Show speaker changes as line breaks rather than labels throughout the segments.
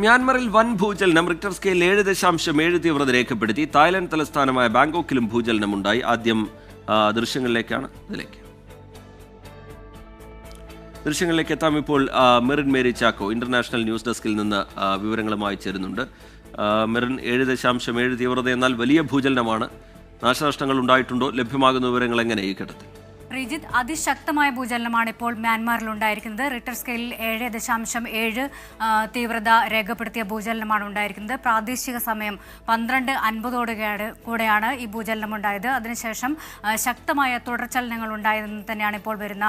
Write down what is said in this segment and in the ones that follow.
മ്യാൻമറിൽ വൻ ഭൂചലനം Richter scale ഏഴ് ദശാംശം ഏഴ് തീവ്രത രേഖപ്പെടുത്തി. തായ്ലൻഡ് തലസ്ഥാനമായ ബാങ്കോക്കിലും ഭൂചലനം ഉണ്ടായി ആദ്യം ദൃശ്യങ്ങളിലേക്കാണ് ഇതിലേക്ക്. ദൃശ്യങ്ങളിലേക്ക് എത്താം ഇപ്പോൾ Merin Mary Chacko international news ഡെസ്കിൽ നിന്ന് വിവരങ്ങളുമായി ചേരുന്നുണ്ട്. മെറിൻ ഏഴ് ദശാംശം ഏഴ് തീവ്രത എന്നാൽ വലിയ ഭൂചലനമാണ്. നാശനഷ്ടങ്ങൾ ഉണ്ടായിട്ടുണ്ടോ? ലഭ്യമാകുന്ന വിവരങ്ങൾ എങ്ങനെ ഈ ഘട്ടത്തിൽ?
റിജിത്ത് അതിശക്തമായ ഭൂചലനമാണ് ഇപ്പോൾ മ്യാൻമാറിൽ ഉണ്ടായിരിക്കുന്നത്. റിട്ടർ സ്കെയിലിൽ ഏഴ് ദശാംശം ഏഴ് തീവ്രത രേഖപ്പെടുത്തിയ ഭൂചലനമാണ് ഉണ്ടായിരിക്കുന്നത്. പ്രാദേശിക സമയം പന്ത്രണ്ട് അൻപതോടുകയാണ് കൂടെയാണ് ഈ ഭൂചലനം ഉണ്ടായത്. അതിനുശേഷം ശക്തമായ തുടർചലനങ്ങൾ ഉണ്ടായതെന്ന് തന്നെയാണ് ഇപ്പോൾ വരുന്ന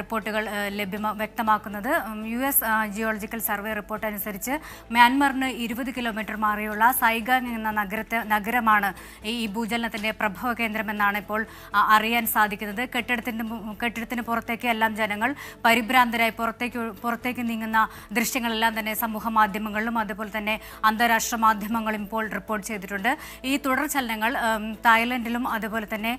റിപ്പോർട്ടുകൾ ലഭ്യ വ്യക്തമാക്കുന്നത്. U S geological survey report അനുസരിച്ച് മ്യാൻമാറിന് ഇരുപത് കിലോമീറ്റർ മാറിയുള്ള സൈഗാങ് എന്ന നഗരത്തെ നഗരമാണ് ഈ ഭൂചലനത്തിന്റെ പ്രഭവ കേന്ദ്രമെന്നാണ് ഇപ്പോൾ അറിയാൻ സാധിക്കുന്നത്. കെട്ടിടത്തിന്റെ മു- കെട്ടിടത്തിന് പുറത്തേക്ക് എല്ലാം ജനങ്ങൾ പരിഭ്രാന്തരായി പുറത്തേക്ക് പുറത്തേക്ക് നീങ്ങുന്ന ദൃശ്യങ്ങളെല്ലാം തന്നെ സമൂഹ മാധ്യമങ്ങളിലും അതുപോലെ തന്നെ അന്താരാഷ്ട്ര മാധ്യമങ്ങളും ഇപ്പോൾ റിപ്പോർട്ട് ചെയ്തിട്ടുണ്ട്. ഈ തുടർ ചലനങ്ങൾ തായ്ലൻഡിലും അതുപോലെ തന്നെ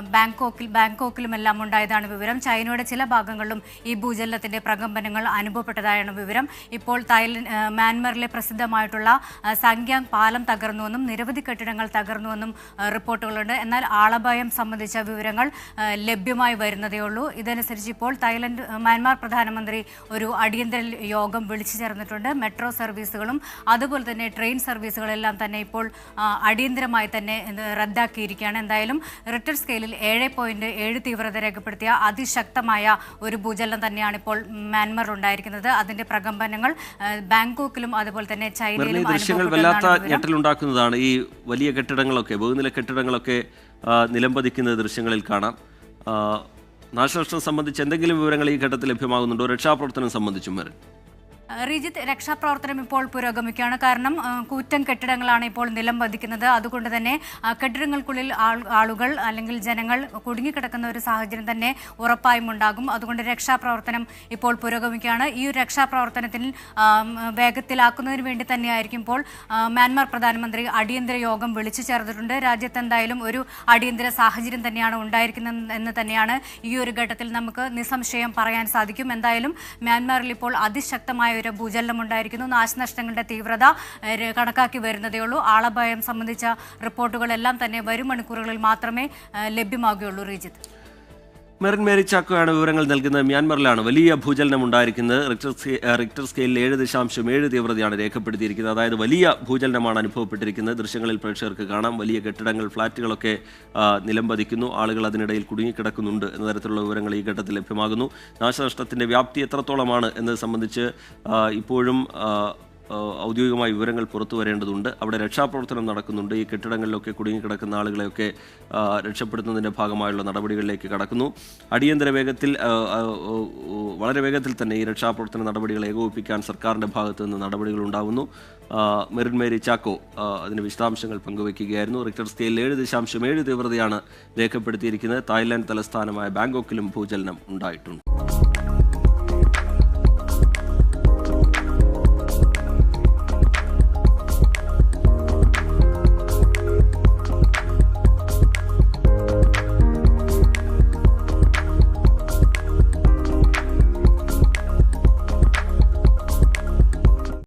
ബാങ്കോക്കിൽ ബാങ്കോക്കിലും എല്ലാം ഉണ്ടായതാണ് വിവരം. ചൈനയുടെ ചില ഭാഗങ്ങളിലും ഈ ഭൂചലനത്തിന്റെ പ്രകമ്പനങ്ങൾ അനുഭവപ്പെട്ടതായാണ് വിവരം. ഇപ്പോൾ തായ്ലൻഡ് മ്യാൻമറിലെ പ്രസിദ്ധമായിട്ടുള്ള സംഖ്യാങ് പാലം തകർന്നുവെന്നും നിരവധി കെട്ടിടങ്ങൾ തകർന്നുവെന്നും റിപ്പോർട്ടുകളുണ്ട്. എന്നാൽ ആളപായം സംബന്ധിച്ച വിവരങ്ങൾ ആ, ലഭ്യമായി വരുന്നതേ ഉള്ളൂ. ഇതനുസരിച്ച് ഇപ്പോൾ തായ്ലൻഡ് മ്യാൻമാർ പ്രധാനമന്ത്രി ഒരു അടിയന്തര യോഗം വിളിച്ചു ചേർന്നിട്ടുണ്ട്. മെട്രോ സർവീസുകളും അതുപോലെ തന്നെ ട്രെയിൻ സർവീസുകളെല്ലാം തന്നെ ഇപ്പോൾ അടിയന്തരമായി തന്നെ റദ്ദാക്കിയിരിക്കുകയാണ്. എന്തായാലും റിട്ടർ സ്കെയിലിൽ ഏഴ് പോയിന്റ് ഏഴ് തീവ്രത രേഖപ്പെടുത്തിയ അതിശക്തമായ ഒരു ഭൂചലനം തന്നെയാണ് ഇപ്പോൾ മ്യാൻമറിൽ ഉണ്ടായിരിക്കുന്നത്. അതിന്റെ പ്രകമ്പനങ്ങൾ ബാങ്കോക്കിലും അതുപോലെ തന്നെ ചൈനയിലും
ദൃശ്യങ്ങൾ വല്ലാത്ത
അനുഭവപ്പെട്ടതാണെന്നാണ് വിവരം.
ഞെട്ടലുണ്ടാക്കുന്നതാണ് ഈ വലിയ കെട്ടിടങ്ങളൊക്കെ ബഹുനില കെട്ടിടങ്ങളൊക്കെ നിലംപതിക്കുന്ന ദൃശ്യങ്ങളിൽ കാണാം. നാശനഷ്ടം സംബന്ധിച്ച് എന്തെങ്കിലും വിവരങ്ങൾ ഈ ഘട്ടത്തിൽ ലഭ്യമാകുന്നുണ്ടോ? രക്ഷാപ്രവർത്തനം സംബന്ധിച്ചും മെറിൻ
റിജിത്ത് രക്ഷാപ്രവർത്തനം ഇപ്പോൾ പുരോഗമിക്കുകയാണ്. കാരണം കൂറ്റം കൂറ്റൻ കെട്ടിടങ്ങളാണ് ഇപ്പോൾ നിലം പതിക്കുന്നത്. അതുകൊണ്ട് തന്നെ കെട്ടിടങ്ങൾക്കുള്ളിൽ ആളുകൾ അല്ലെങ്കിൽ ജനങ്ങൾ കുടുങ്ങിക്കിടക്കുന്ന ഒരു സാഹചര്യം തന്നെ ഉറപ്പായും ഉണ്ടാകും. അതുകൊണ്ട് രക്ഷാപ്രവർത്തനം ഇപ്പോൾ പുരോഗമിക്കുകയാണ്. ഈ ഒരു രക്ഷാപ്രവർത്തനത്തിൽ വേഗത്തിലാക്കുന്നതിന് വേണ്ടി തന്നെയായിരിക്കും ഇപ്പോൾ മ്യാൻമാർ പ്രധാനമന്ത്രി അടിയന്തര യോഗം വിളിച്ചു ചേർത്തിട്ടുണ്ട്. രാജ്യത്ത് എന്തായാലും ഒരു അടിയന്തര സാഹചര്യം തന്നെയാണ് ഉണ്ടായിരിക്കുന്നത് എന്ന് തന്നെയാണ് ഈ ഒരു ഘട്ടത്തിൽ നമുക്ക് നിസ്സംശയം പറയാൻ സാധിക്കും. എന്തായാലും മ്യാൻമാറിൽ ഇപ്പോൾ അതിശക്തമായ ഒരു ഭൂചലനം ഉണ്ടായിരിക്കുന്നു. നാശനഷ്ടങ്ങളുടെ തീവ്രത കണക്കാക്കി വരുന്നതേ ഉള്ളൂ. ആളപായം സംബന്ധിച്ച റിപ്പോർട്ടുകളെല്ലാം തന്നെ വരും മണിക്കൂറുകളിൽ മാത്രമേ ലഭ്യമാകുകയുള്ളൂ റീജിത്ത്.
മെറിൻ മേരി ചാക്കോയാണ് വിവരങ്ങൾ നൽകുന്നത്. മ്യാൻമറിലാണ് വലിയ ഭൂചലനം ഉണ്ടായിരിക്കുന്നത്. റിക്ടർ റിക്ടർ സ്കെയിലിൽ ഏഴ് ദശാംശം ഏഴ് തീവ്രതയാണ് രേഖപ്പെടുത്തിയിരിക്കുന്നത്. അതായത് വലിയ ഭൂചലനമാണ് അനുഭവപ്പെട്ടിരിക്കുന്നത്. ദൃശ്യങ്ങളിൽ പ്രേക്ഷകർക്ക് കാണാം. വലിയ കെട്ടിടങ്ങൾ ഫ്ളാറ്റുകളൊക്കെ നിലംപതിക്കുന്നു. ആളുകൾ അതിനിടയിൽ കുടുങ്ങിക്കിടക്കുന്നുണ്ട് എന്ന തരത്തിലുള്ള വിവരങ്ങൾ ഈ ഘട്ടത്തിൽ ലഭ്യമാകുന്നു. നാശനഷ്ടത്തിന്റെ വ്യാപ്തി എത്രത്തോളമാണ് എന്നത് സംബന്ധിച്ച് ഇപ്പോഴും ഔദ്യോഗികമായ വിവരങ്ങൾ പുറത്തു വരേണ്ടതുണ്ട്. അവിടെ രക്ഷാപ്രവർത്തനം നടക്കുന്നുണ്ട്. ഈ കെട്ടിടങ്ങളിലൊക്കെ കുടുങ്ങിക്കിടക്കുന്ന ആളുകളെയൊക്കെ രക്ഷപ്പെടുത്തുന്നതിന്റെ ഭാഗമായുള്ള നടപടികളിലേക്ക് കടക്കുന്നു. അടിയന്തര വേഗത്തിൽ വളരെ വേഗത്തിൽ തന്നെ ഈ രക്ഷാപ്രവർത്തന നടപടികൾ ഏകോപിപ്പിക്കാൻ സർക്കാരിന്റെ ഭാഗത്തു നിന്ന് നടപടികൾ ഉണ്ടാകുന്നു മെറിൻ മേരി ചാക്കോ അതിന്റെ വിശദാംശങ്ങൾ പങ്കുവയ്ക്കുകയായിരുന്നു. റിക്ടർ സ്കെയിൽ ഏഴ് ദശാംശം ഏഴ് തീവ്രതയാണ് രേഖപ്പെടുത്തിയിരിക്കുന്നത്. തായ്ലാൻഡ് തലസ്ഥാനമായ ബാങ്കോക്കിലും ഭൂചലനം ഉണ്ടായിട്ടുണ്ട്.